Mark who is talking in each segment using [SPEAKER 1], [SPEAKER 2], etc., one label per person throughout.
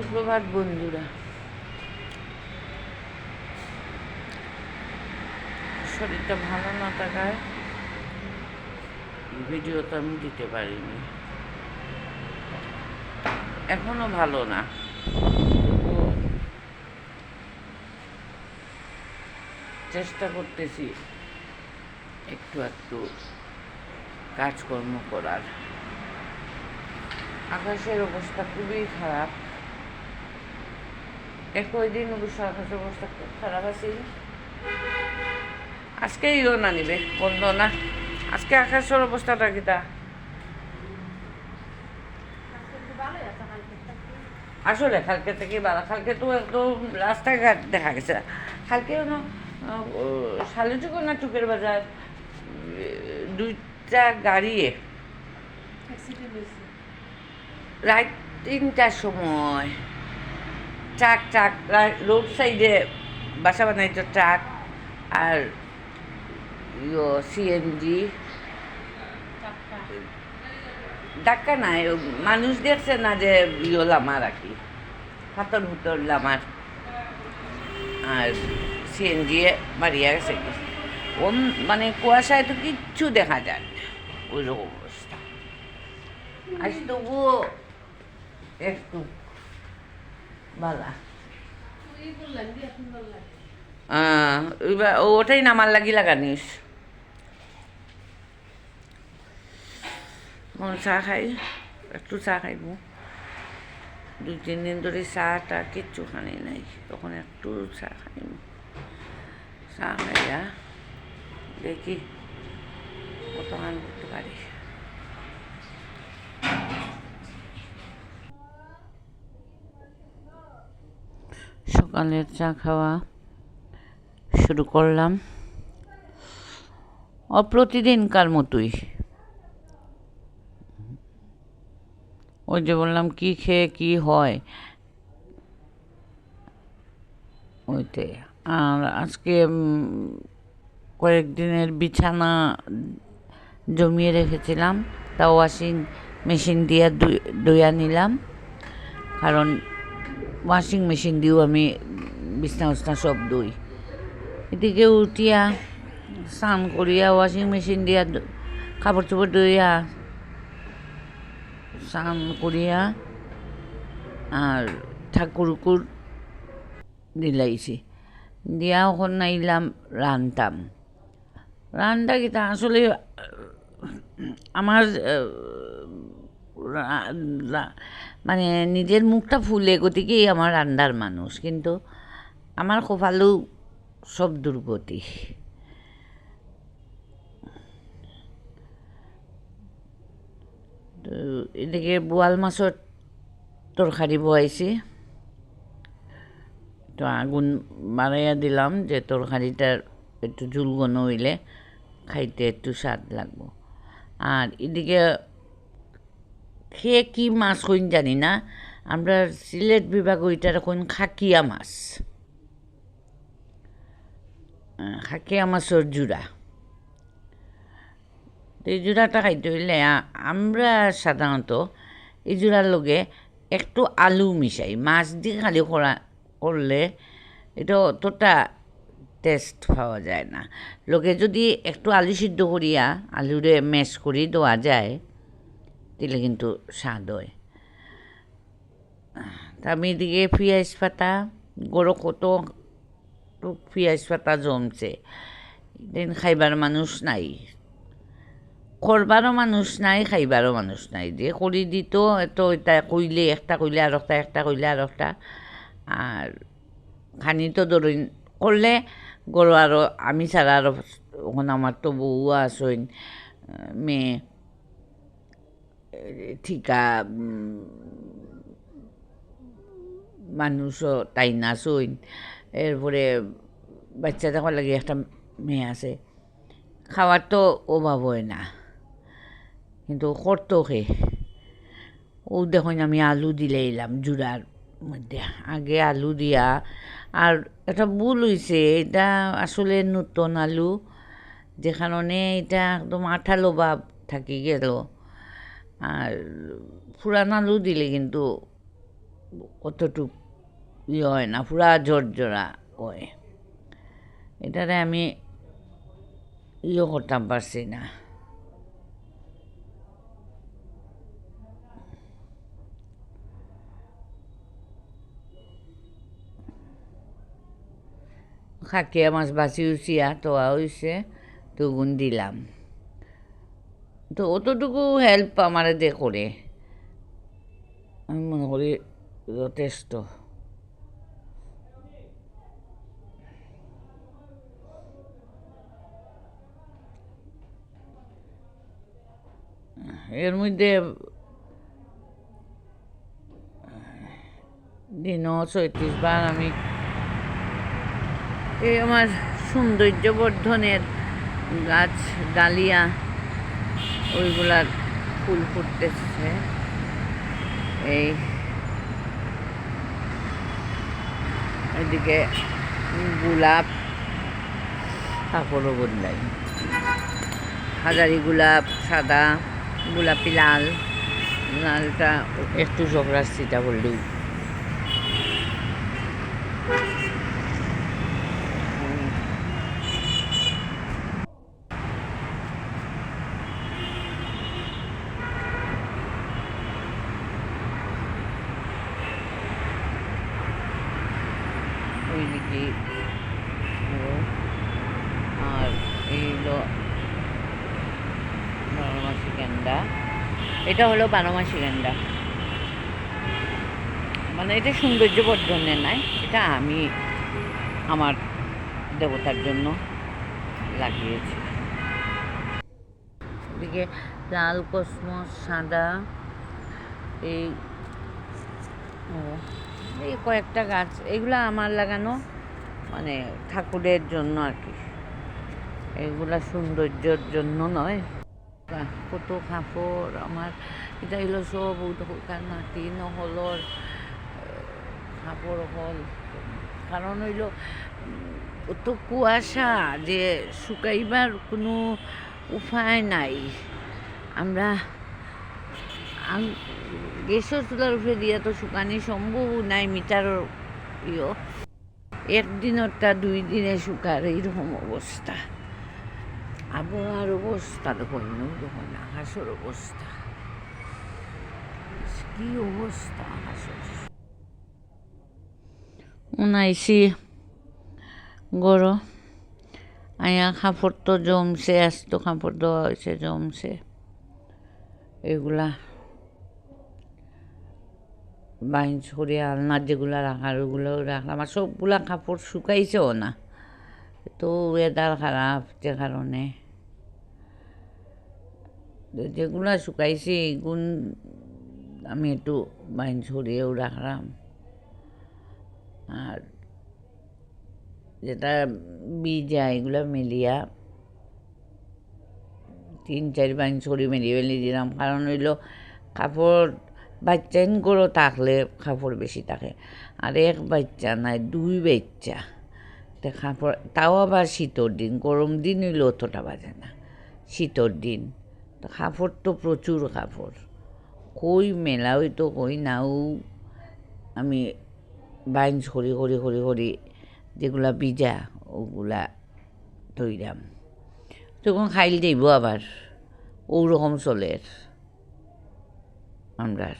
[SPEAKER 1] সুপ্রভাত, বন্ধুরা। শরীরটা ভালো না থাকায় ভিডিও তো আমি দিতে পারিনি। এখনও ভালো না। চেষ্টা করতেছি একটু একটু কাজকর্ম করার। আকাশের অবস্থা খুবই খারাপ। একই দিন অবশ্য আকাশের অবস্থা খুব খারাপ আছে আজকে ইও না নিবে বন্ধ না আজকে আকাশের অবস্থাটা কিতা? আসলে কালকে থেকে ভালো কালকে তো একদম রাস্তাঘাট দেখা গেছে। কালকে শালিটুকু না টুকের বাজার দুইটা গাড়িয়ে রাত তিনটার সময় ট্রাক ট্রাক রোড সাইডে বাসা বানাইতো ট্রাক আর ইয়ো সিএনজি ডাক্কা নাই মানুষ দেখছে না যে ইয়ো লামার আর কি। হাতর হুতর লামার। আর সিএনজি মারিয়া গেছে ও মানে কুয়াশায় তো কিচ্ছু দেখা যায় না, ওই রকম অবস্থা। আজ তবুও একটু বালা ওটাই নামার লাগি লাগানিস। চা খাই, একটু চা খাইব। দুই তিন দিন ধরে চাটা কিচ্ছু খানি নাই, তখন একটু চা খাইব। চা খাইয়া দেখি কত গান করতে পারি। সকালের চা খাওয়া শুরু করলাম। ও প্রতিদিনকার মতোই। ওই যে বললাম, কি খেয়ে কি হয়? ওইতে। আর আজকে কয়েকদিনের বিছানা জমিয়ে রেখেছিলাম। তা ওয়াশিং মেশিন দিয়ে ধুইয়া নিলাম। কারণ ওয়াশিং মেশিন দিয়েও আমি বিছনা উছনা সব ধুই। এদিকে উঠিয়া স্নান করিয়া ওয়াশিং মেশিন দিয়া কাপড় চোপড় ধুইয়া স্নান করিয়া আর ঠাকুরকুর দিলাইছি। দিয়া ওখান নাইলাম রানতাম। রানটা কি তা আসলে, আমার মানে নিজের মুখটা ফুলে, গতিকেই আমার রান্নার মানুষ। কিন্তু আমার কপালু সব দুর্গতি। তো এদিকে বোয়াল মাছের তরকারি বয়াইছি তো আগুন বাড়াইয়া দিলাম যে তরকারিটার একটু ঝুলগন হইলে খাইতে একটু স্বাদ লাগবো। আর এদিকে খেয়ে কি মাছ কইন জানি না, আমরা সিলেট বিভাগ ওইটার কোন খাকিয়া মাছ। খাকিয়া মাছের জুড়া। তো এই জুড়াটা খাইতে হইলে আমরা সাধারণত এই জুড়ার লগে একটু আলু মিশাই। মাছ দিয়ে খালি করা, করলে এটা অতটা টেস্ট পাওয়া যায় না। লোকে যদি একটু আলু সিদ্ধ করিয়া আলুরে ম্যাশ করি দেওয়া যায় দিলে কিন্তু স্বাদ হয়। তা আমি এদিকে পেঁয়াজ পাতা, গরো কত পেঁয়াজ পাতা জমছে। দিন খাইবার মানুষ নাই। করবারও মানুষ নাই, খাইবারও মানুষ নাই। যে করি দিত, তো এটা কইলে একটা কইলে আর একটা একটা কইলে আর একটা। আর খানি তো ধরুন করলে গরু আরও আমি ছাড়া আরও ওখান আমার তো বউ আসইন মেয়ে। ঠিকা মানুষও তাই না সইন এরপরে বাচ্চা দেখার লাগে একটা মেয়ে আছে খাওয়ার তো অভাব হয় না কিন্তু করতো খে ও দেখুন আমি আলু দিলে এলাম জুড়ার মধ্যে আগে আলু দিয়া আর একটা ভুল হয়েছে এটা আসলে নতুন আলু যে কারণে এটা একদম আঠালো ভাব থাকি গেল আর পুরান আলু দিলে কিন্তু অতটুক ইয়ে হয় না পুরা ঝরঝরা হয়। এটারে আমি ইয়ে করতাম পারছি না। খাকিয়া মাছ বাছি উচিয়া, তোয়া হয়েছে তো গুণ দিলাম। তো অতটুকু হেল্প আমার দে করে। আমি মনে করি যথেষ্ট। এর মধ্যে দিনও ছয়ত্রিশ বার আমি এই আমার সৌন্দর্য বর্ধনের গাছ, ডালিয়া ওইগুলার ফুল ফুটতেছে। এই এদিকে গোলাপ কাপড়ও বদলাই হাজারি গোলাপ, সাদা, গোলাপি লাল। লালটা একটু জগরাস্তিটা বললেও ওইদিকে ও আর এই হলো বারোমাসি গেন্দা এটা হলো বারোমাসি গেন্দা মানে এটা সৌন্দর্য বর্ধনের নাই, এটা আমি আমার দেবতার জন্য লাগিয়েছি। এদিকে লাল কসমস, সাদা, এই এই কয়েকটা গাছ, এগুলো আমার লাগানো মানে ঠাকুরের জন্য আর কি। এগুলা সৌন্দর্যের জন্য নয়। কত কাপড় আমার এটা হলো সব উদকার নাতি নহলর আহ, কাপড় হল। কারণ হইল অত কুয়াশা যে শুকাইবার কোনো উপায় নাই। আমরা আম- গ্যাসের চুলার উপরে দিয়া তো শুকানি সম্ভব নাই মিটারের ইয়ে। একদিনরটা দুই দিনে শুকার এইরকম অবস্থা আবহাওয়ার অবস্থা দেখুন দেখুন আকাশের অবস্থা। কি অবস্থা আকাশের উনাইছি গরো। আয়া কাপড় তো জমছে, আস্ত কাপড় দেওয়া হয়েছে, জমছে। এগুলা বাইন ছড়ে আলনার যেগুলো রাখার, ওগুলো রাখলাম। আর সবগুলা কাপড় শুকাইছেও না। তো ওয়েদার খারাপ যে কারণে। যেগুলা শুকাইছে এগুন আমি একটু বাইন ছড়িয়েও রাখলাম। আর যেটা বীজা, এগুলো মেলিয়া তিন, চার বাইন ছড়ি মেলিয়ে মেলি দিলাম। কারণ হইল কাপড় বাচ্চাইন গরো থাকলে কাপড় বেশি থাকে। আর এক বাচ্চা নাই, দুই বাচ্চা। তা কাপড়, তাও আবার শীতর দিন, গরম দিন হইলে অতটা বাজে না, শীতর দিন। কাপড় তো প্রচুর কাপড় কই মেলা হইতো কই নাও। আমি বাইন করি করি করি করি যেগুলা বিজা, ওগুলা তৈরাম তখন খাইল যাইব আবার ওরকম চলের আমরা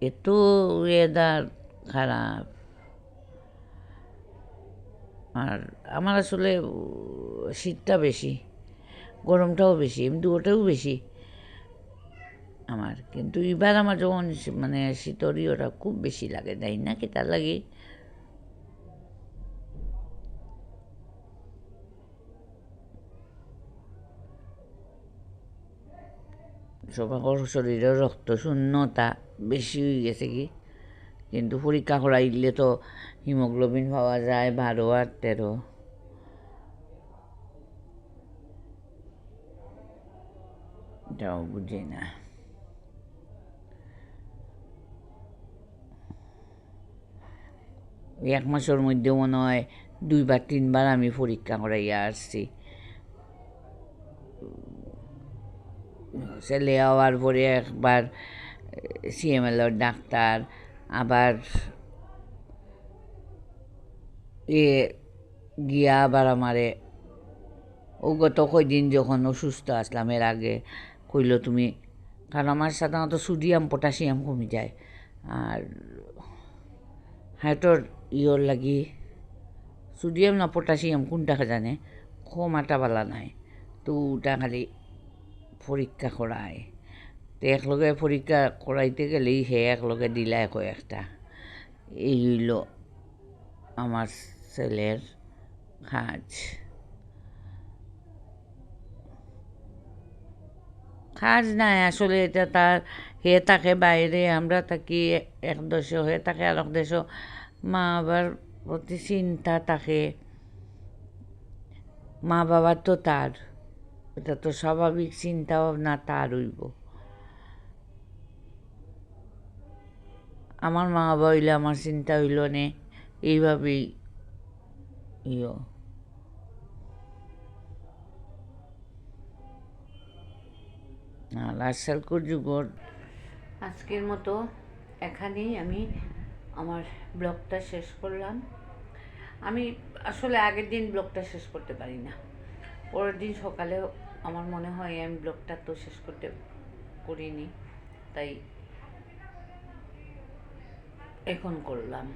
[SPEAKER 1] এত ওয়েদার খারাপ। আর আমার আসলে শীতটা বেশি। গরমটাও বেশি, এমনি ওটাও বেশি। আমার কিন্তু এবার আমার যখন মানে শীতরই ওটা খুব বেশি লাগে তাই না কি তার লাগে। সবার শরীরের রক্ত শূন্যতা বেশি হয়ে গেছে কি? কিন্তু পরীক্ষা করাইলে তো হিমোগ্লোবিন পাওয়া যায়, বারো আর তেরো। এটাও বুঝি না এক মাসের মধ্যে মনে হয় দুইবার, তিনবার আমি পরীক্ষা করাইয়া আসছি। ছেলে হওয়ার পরে একবার সিএমএলওর ডাক্তার, আবার এ গিয়া আবার আমারে, ও গত কয়দিন যখন অসুস্থ আসলাম, এর আগে কইল তুমি, কারণ আমার সাধারণত সোডিয়াম, পটাশিয়াম কমে যায়। আর হাইটর ইয়র লাগি সোডিয়াম না পটাশিয়াম কোনটা জানে, কমাটা বালা নাই। তো ওটা খালি পরীক্ষা করায়। তো একলগে পরীক্ষা করাইতে গেলেই সে একলগে দিলায় কয়েকটা এই হইল আমার ছেলের কাজ। কাজ নাই, আসলে এটা তার হে থাকে বাইরে, আমরা থাকি এক দেশ, হয়ে থাকে আর এক দেশ। মা আবার প্রতি চিন্তা থাকে, মা বাবার তো তার, এটা তো স্বাভাবিক চিন্তা ভাবনা, তার হইব। আমার মা বাবা হইলে আমার চিন্তা হইল নে, এইভাবেই, ইয়। আজকালকার যুগর আজকের মতো এখানেই আমি আমার ব্লগটা শেষ করলাম। আমি আসলে আগের দিন ব্লগটা শেষ করতে পারি না। পরের দিন সকালে আমার মনে হয় আমি ব্লগটা তো শেষ করতে করিনি, তাই এখন করলাম।